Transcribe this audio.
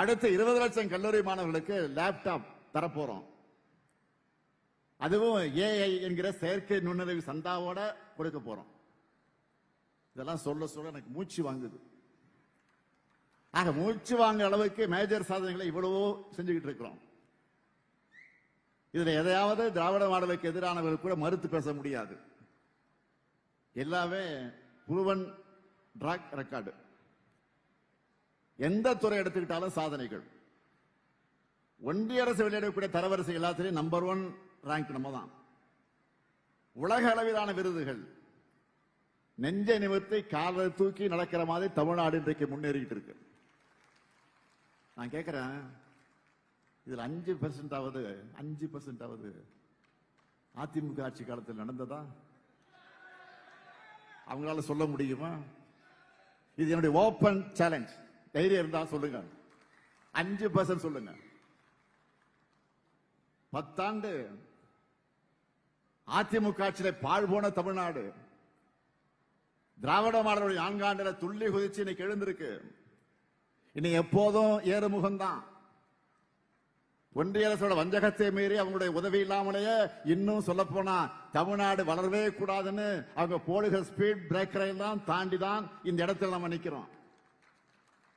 அடுத்து இருபது லட்சம் கல்லூரி மாணவர்களுக்கு லேப்டாப் தரப்போறோம். அதுவும் ஏஐ என்கிற செயற்கை நுண்ணறிவு சந்தாவோட கொடுக்க போறோம். இதெல்லாம் சொல்ல சொல்ல எனக்கு மூச்சு வாங்குது. ஆக மூச்சு வாங்க அளவுக்கு மேஜர் சாதனைகளை இவ்வளவோ செஞ்சுக்கிட்டு இருக்கிறோம். இதுல எதையாவது திராவிட மாடலுக்கு எதிரானவர்கள் கூட மறுத்து பேச முடியாது. எல்லாமே புருவன் ட்ராக் ரெக்கார்டு எந்த துறை எடுத்துக்கிட்டாலும் சாதனைகள். ஒன்றிய அரசு வெளியிடக்கூடிய தரவரிசை எல்லாத்திலையும் நம்பர் ஒன் ரேங்க் நம்ம தான் உலக அளவிலான விருதுகள். நெஞ்சை நிமிர்த்தி காலை தூக்கி நடக்கிற மாதிரி தமிழ்நாடு இன்றைக்கு முன்னேறிக்கிட்டு இருக்கு. நான் கேட்கிறேன் இதில் அஞ்சு பெர்சன்ட் ஆவது அஞ்சு பெர்சன்ட் ஆவது அதிமுக ஆட்சி காலத்தில் நடந்ததா? அவங்களால சொல்ல முடியுமா? இது என்னுடைய ஓபன் சேலஞ்ச் தைரியம் இருந்தா சொல்லுங்க. அஞ்சு பர்சன்ட் சொல்லுங்க. பத்தாண்டு அதிமுக ஆட்சியில பாழ் போன தமிழ்நாடு. திராவிட மாடலுடைய நான்காண்டுல துள்ளி குதிச்சு இன்னைக்கு எழுந்திருக்கு. இனி எப்போதும் ஏறுமுகம் தான் ஒன்றிய அரசோட வஞ்சகத்தை மீறி அவங்களுடைய உதவி இல்லாமலேயே இன்னும் சொல்ல போனா தமிழ்நாடு வளரவே கூடாதுன்னு அவங்க போடுகிற ஸ்பீட் பிரேக்கரை எல்லாம் தாண்டி தான் இந்த இடத்துல நம்ம நிக்கிறோம்.